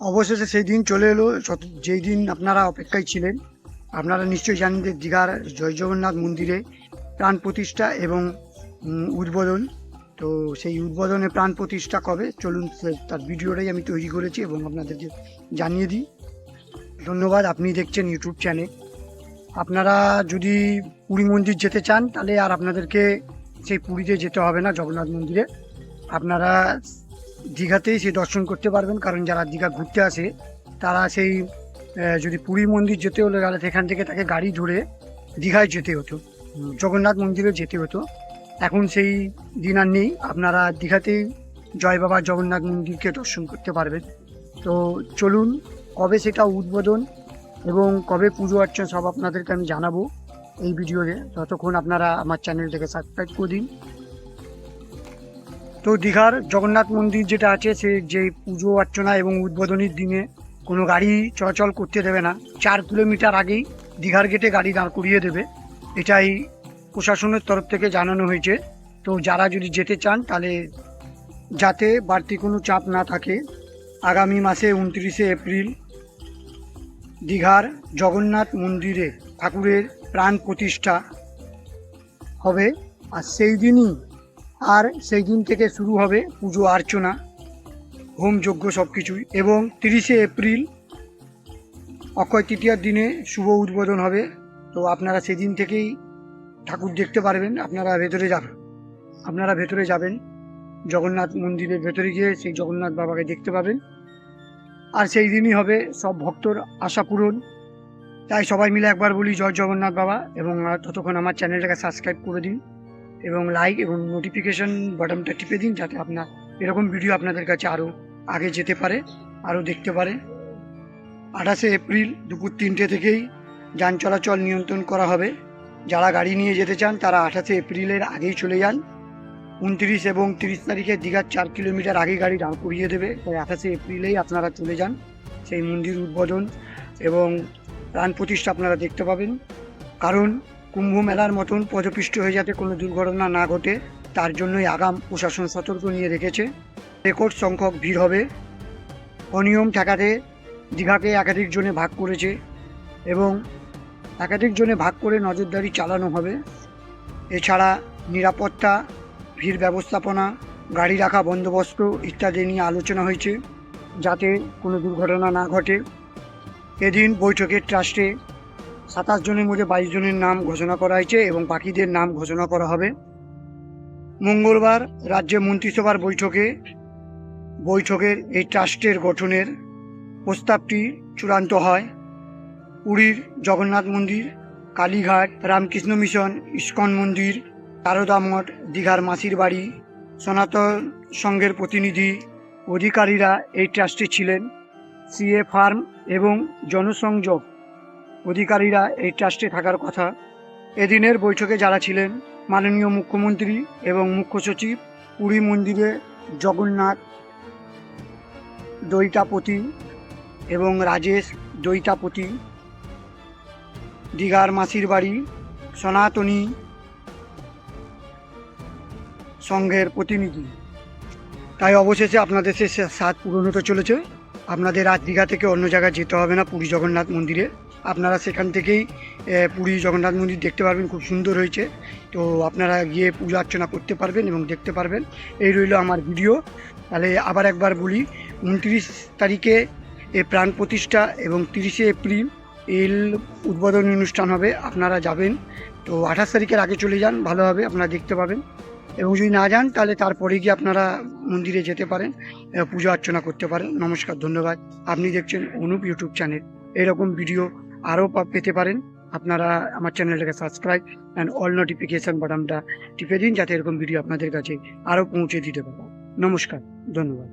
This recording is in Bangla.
অবশেষে সেই দিন চলে এলো। যেই দিন আপনারা অপেক্ষায় ছিলেন, আপনারা নিশ্চয়ই জানেন যে দীঘার জয় জগন্নাথ মন্দিরে প্রাণ প্রতিষ্ঠা এবং উদ্বোধন। তো সেই উদ্বোধনে প্রাণ প্রতিষ্ঠা কবে? চলুন তার ভিডিওটাই আমি তৈরি করেছি এবং আপনাদেরকে জানিয়ে দিই। ধন্যবাদ, আপনি দেখছেন ইউটিউব চ্যানেল। আপনারা যদি পুরী মন্দির যেতে চান, তাহলে আর আপনাদেরকে সেই পুরীতে যেতে হবে না, জগন্নাথ মন্দিরে। আপনারা দীঘাতেই সে দর্শন করতে পারবেন, কারণ যারা দীঘা ঘুরতে আসে, তারা সেই যদি পুরী মন্দির যেতে হলে তাহলে সেখান থেকে তাকে গাড়ি ধরে দীঘায় যেতে হতো জগন্নাথ মন্দিরে যেতে হতো। এখন সেই দিন আর নেই, আপনারা দীঘাতেই জয় বাবা জগন্নাথ মন্দিরকে দর্শন করতে পারবেন। তো চলুন, কবে সেটা উদ্বোধন এবং কবে পুজো অর্চনা সব আপনাদেরকে আমি জানাব এই ভিডিওতে। ততক্ষণ আপনারা আমার চ্যানেলটাকে সাবস্ক্রাইব করে দিন। তো দীঘার জগন্নাথ মন্দির যেটা আছে, সে যে পুজো অর্চনা এবং উদ্বোধনীর দিনে কোনো গাড়ি চলাচল করতে দেবে না। চার কিলোমিটার আগেই দীঘার গেটে গাড়ি দাঁড় করিয়ে দেবে। এটাই প্রশাসনের তরফ থেকে জানানো হয়েছে। তো যারা যদি যেতে চান, তাহলে যাতে বাড়তি কোনো চাপ না থাকে, আগামী মাসে উনত্রিশে এপ্রিল দীঘার জগন্নাথ মন্দিরে ঠাকুরের প্রাণ প্রতিষ্ঠা হবে। আর সেই দিনই আর সেই দিন থেকে শুরু হবে পুজো অর্চনা, হোম যজ্ঞ সব কিছুই এবং তিরিশে এপ্রিল অক্ষয় তৃতীয়ার দিনে শুভ উদ্বোধন হবে। তো আপনারা সেদিন থেকেই ঠাকুর দেখতে পারবেন, আপনারা ভেতরে যাবেন, আপনারা ভেতরে যাবেন, জগন্নাথ মন্দিরের ভেতরে গিয়ে সেই জগন্নাথ বাবাকে দেখতে পাবেন। আর সেই দিনই হবে সব ভক্তর আশা পূরণ। তাই সবাই মিলে একবার বলি, জয় জগন্নাথ বাবা এবং ততক্ষণ আমার চ্যানেলটাকে সাবস্ক্রাইব করে দিন। এবং লাইক এবং নোটিফিকেশন বাটনটা টিপে দিন যাতে আপনার এরকম ভিডিও আপনাদের কাছে আরও আগে যেতে পারে আরও দেখতে পারে। আঠাশে এপ্রিল দুপুর তিনটে থেকেই যান চলাচল নিয়ন্ত্রণ করা হবে। যারা গাড়ি নিয়ে যেতে চান, তারা আঠাশে এপ্রিলের আগেই চলে যান। উনত্রিশ এবং তিরিশ তারিখে দীঘার চার কিলোমিটার আগে গাড়ি দাঁড় করিয়ে দেবে। তাই আঠাশে এপ্রিলেই আপনারা চলে যান। সেই মন্দির উদ্বোধন এবং প্রাণ প্রতিষ্ঠা আপনারা দেখতে পাবেন। কারণ কুম্ভ মেলার মতন পদপিষ্ট হয়ে যাতে কোনো দুর্ঘটনা না ঘটে, তার জন্যই আগাম প্রশাসন সতর্ক নিয়ে রেখেছে। রেকর্ড সংখ্যক ভিড় হবে। অনিয়ম ঠেকাতে দীঘাকে একাধিক জনে ভাগ করেছে এবং একাধিক জনে ভাগ করে নজরদারি চালানো হবে। এছাড়া নিরাপত্তা, ভিড় ব্যবস্থাপনা, গাড়ি রাখা বন্দোবস্ত ইত্যাদি নিয়ে আলোচনা হয়েছে যাতে কোনো দুর্ঘটনা না ঘটে। এদিন বৈঠকের ট্রাস্টে সাতাশ জনের মধ্যে বাইশ জনের নাম ঘোষণা করা হয়েছে এবং বাকিদের নাম ঘোষণা করা হবে। মঙ্গলবার রাজ্য মন্ত্রিসভার বৈঠকে, বৈঠকের এই ট্রাস্টের গঠনের প্রস্তাবটি চূড়ান্ত হয়। পুরীর জগন্নাথ মন্দির, কালীঘাট, রামকৃষ্ণ মিশন, ইস্কন মন্দির সারদা মঠ, দীঘার মাসির বাড়ি, সনাতন সংঘের প্রতিনিধি, অধিকারীরা এই ট্রাস্টে ছিলেন। সিএ ফার্ম এবং জনসংযোগ অধিকারীরা এই ট্রাস্টে থাকার কথা। এদিনের বৈঠকে যারা ছিলেন, মাননীয় মুখ্যমন্ত্রী এবং মুখ্য সচিব পুরী মন্দিরে জগন্নাথ দৈতাপতি এবং রাজেশ দৈতাপতি দীঘার মাসির বাড়ি, সনাতনী সংঘের প্রতিনিধি। তাই অবশেষে আপনাদের সে স্বাদ পূরণ হতে চলেছে। আপনাদের আজ দীঘা থেকে অন্য জায়গায় যেতে হবে না, পুরী জগন্নাথ মন্দিরে। আপনারা সেখান থেকেই পুরী জগন্নাথ মন্দির দেখতে পারবেন, খুব সুন্দর হয়েছে। তো আপনারা গিয়ে পূজা অর্চনা করতে পারবেন এবং দেখতে পারবেন। এই রইল আমার ভিডিও। তাহলে আবার একবার বলি, উনত্রিশ তারিখে এ প্রাণ প্রতিষ্ঠা এবং তিরিশে এপ্রিল এল উদ্বোধনী অনুষ্ঠান হবে, আপনারা যাবেন। তো আঠাশ তারিখের আগে চলে যান, ভালো হবে, আপনারা দেখতে পাবেন। এবং যদি না যান, তাহলে তারপরে গিয়ে আপনারা মন্দিরে যেতে পারেন পুজো অর্চনা করতে পারেন। নমস্কার, ধন্যবাদ। আপনি দেখছেন অনুপ ইউটিউব চ্যানেল। এরকম ভিডিও আরও পেতে পারেন। আপনারা আমার চ্যানেলটাকে সাবস্ক্রাইব অ্যান্ড অল নোটিফিকেশান বাটনটা টিপে দিন, যাতে এরকম ভিডিও আপনাদের কাছে আরও পৌঁছে দিতে পারব নমস্কার, ধন্যবাদ।